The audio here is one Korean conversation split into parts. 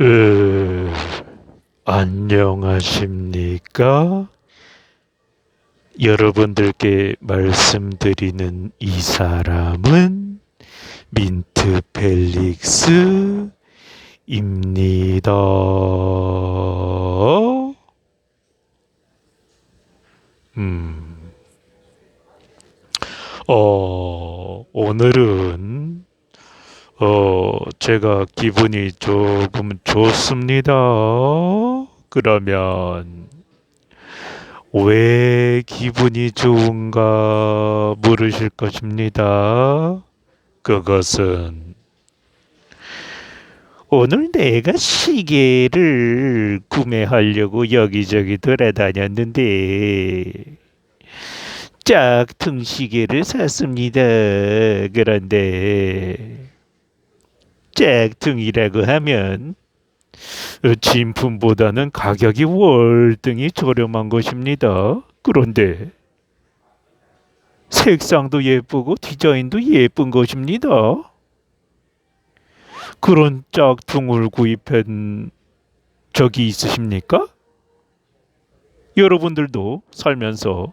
으, 안녕하십니까? 여러분들께 말씀드리는 이 사람은 민트 펠릭스입니다. 음, 어, 오늘은 어, 제가 기분이 조금 좋습니다. 그러면 왜 기분이 좋은가 물으실 것입니다. 그것은 오늘 내가 시계를 구매하려고 여기저기 돌아다녔는데 짝퉁 시계를 샀습니다. 그런데 짝퉁이라고 하면 어, 진품보다는 가격이 월등히 저렴한 것입니다. 그런데 색상도 예쁘고 디자인도 예쁜 것입니다. 그런 짝퉁을 구입한 적이 있으십니까? 여러분들도 살면서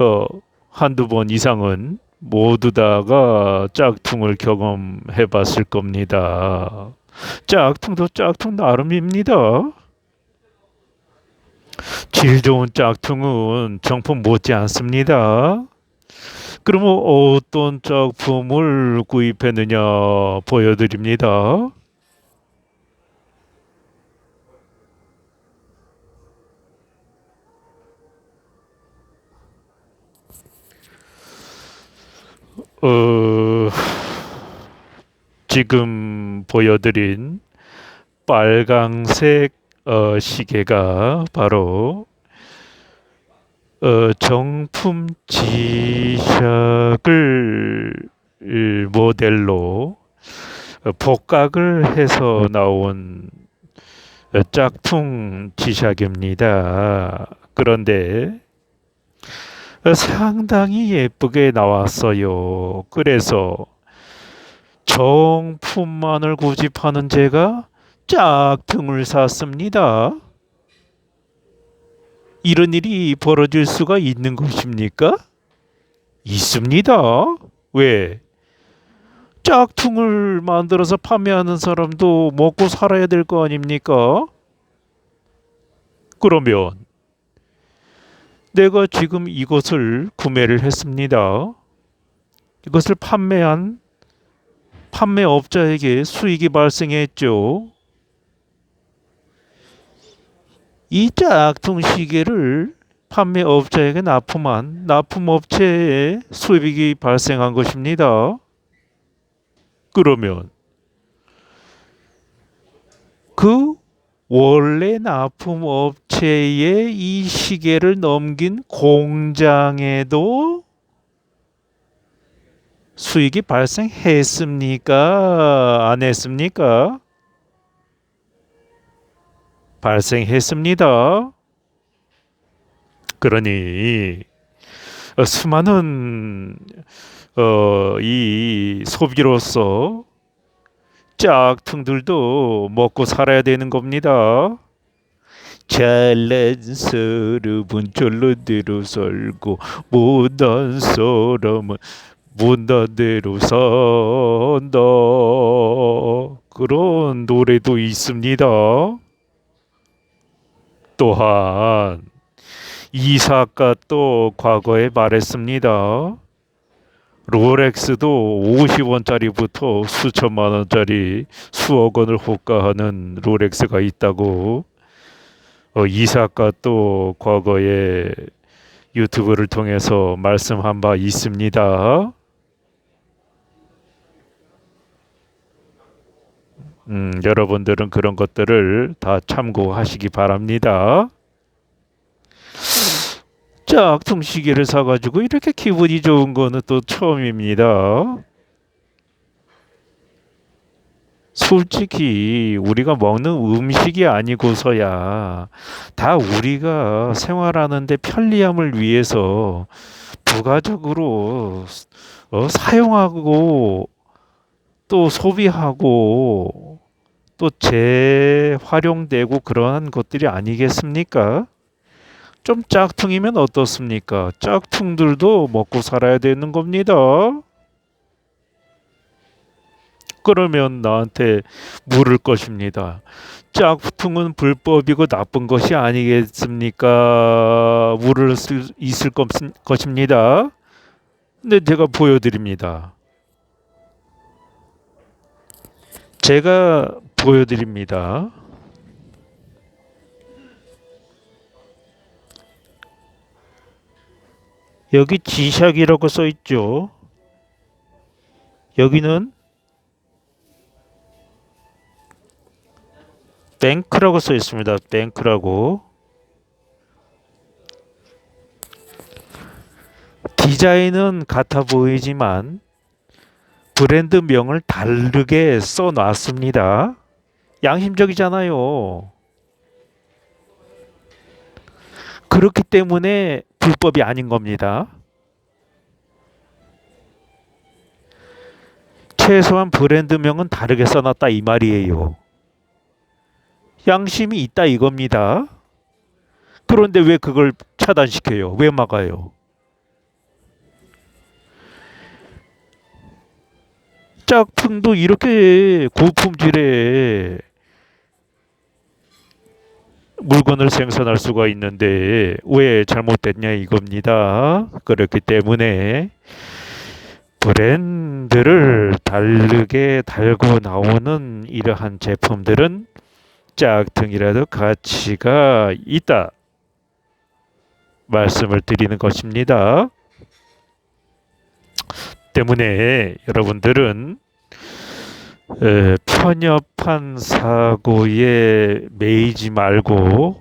어, 한두 번 이상은 모두 다가 짝퉁을 경험해 봤을 겁니다. 짝퉁도 짝퉁 나름입니다. 질 좋은 짝퉁은 정품 못지 않습니다. 그러면 어떤 작품을 구입했느냐 보여드립니다. 어, 지금 보여드린 빨강색 어, 시계가 바로 어, 정품 지샥을 모델로 어, 복각을 해서 나온 어, 짝퉁 지샥입니다. 그런데 상당히 예쁘게 나왔어요. 그래서 정품만을 고집하는 제가 짝퉁을 샀습니다. 이런 일이 벌어질 수가 있는 것입니까? 있습니다. 왜? 짝퉁을 만들어서 판매하는 사람도 먹고 살아야 될 거 아닙니까? 그러면 내가 지금 이것을 구매를 했습니다. 이것을 판매한 판매업자에게 수익이 발생했죠. 이 짝퉁 시계를 판매업자에게 납품한 납품업체에 수익이 발생한 것입니다. 그러면 그 원래 납품업 체에 이 시계를 넘긴 공장에도 수익이 발생했습니까? 안 했습니까? 발생했습니다. 그러니 어, 수많은 어, 이 소비로서 짝퉁들도 먹고 살아야 되는 겁니다. 사람은 잘난 대로 살고 못난 사람은 못난 대로 산다. 그런 노래도 있습니다. 또한 이사가 또 과거에 말했습니다. 롤렉스도 50원짜리부터 수천만 원짜리 수억 원을 호가하는 롤렉스가 있다고 어, 이사가 또 과거에 유튜브를 통해서 말씀한 바 있습니다. 음, 여러분들은 그런 것들을 다 참고하시기 바랍니다. 짝퉁 시계를 사가지고 이렇게 기분이 좋은 거는 또 처음입니다. 솔직히 우리가 먹는 음식이 아니고서야 다 우리가 생활하는데 편리함을 위해서 부가적으로 어, 사용하고 또 소비하고 또 재활용되고 그러한 것들이 아니겠습니까? 좀 짝퉁이면 어떻습니까? 짝퉁들도 먹고 살아야 되는 겁니다. 그러면 나한테 물을 것입니다. 짝퉁은 불법이고 나쁜 것이 아니겠습니까? 물을 쓸, 있을 것, 것입니다. 근데 제가 보여드립니다. 제가 보여드립니다. 여기 지샥이라고 써 있죠. 여기는 뱅크라고 써 있습니다. 뱅크라고. 디자인은 같아 보이지만 브랜드명을 다르게 써 놨습니다. 양심적이잖아요. 그렇기 때문에 불법이 아닌 겁니다. 최소한 브랜드명은 다르게 써놨다 이 말이에요. 양심이 있다 이겁니다. 그런데 왜 그걸 차단시켜요? 왜 막아요? 짝퉁도 이렇게 고품질의 물건을 생산할 수가 있는데 왜 잘못됐냐 이겁니다. 그렇기 때문에 브랜드를 다르게 달고 나오는 이러한 제품들은 짝퉁이라도 가치가 있다. 말씀을 드리는 것입니다. 때문에 여러분들은 에, 편협한 사고에 매이지 말고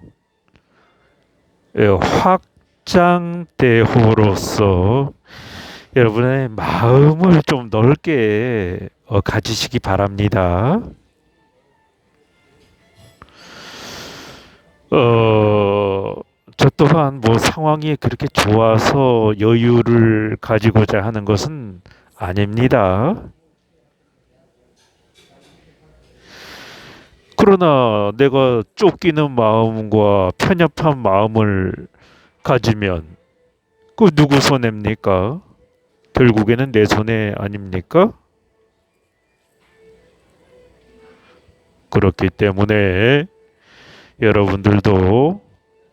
에, 확장대호로서 여러분의 마음을 좀 넓게 어, 가지시기 바랍니다. 어, 저 또한 뭐 상황이 그렇게 좋아서 여유를 가지고자 하는 것은 아닙니다. 그러나 내가 쫓기는 마음과 편협한 마음을 가지면 그 누구 손해입니까? 결국에는 내 손해 아닙니까? 그렇기 때문에 여러분들도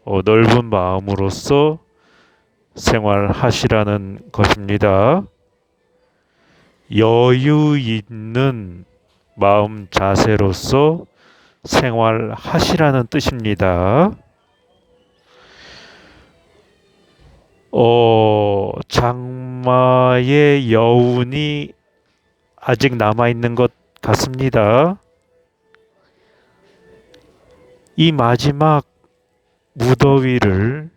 어, 넓은 마음으로서 생활하시라는 것입니다. 여유 있는 마음 자세로서 생활하시라는 뜻입니다. 어, 장마의 여운이 아직 남아 있는 것 같습니다. 이 마지막 무더위를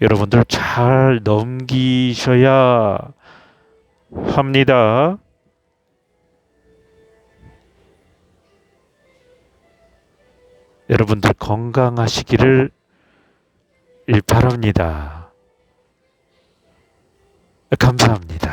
여러분들 잘 넘기셔야 합니다. 여러분들 건강하시기를 바랍니다. 감사합니다.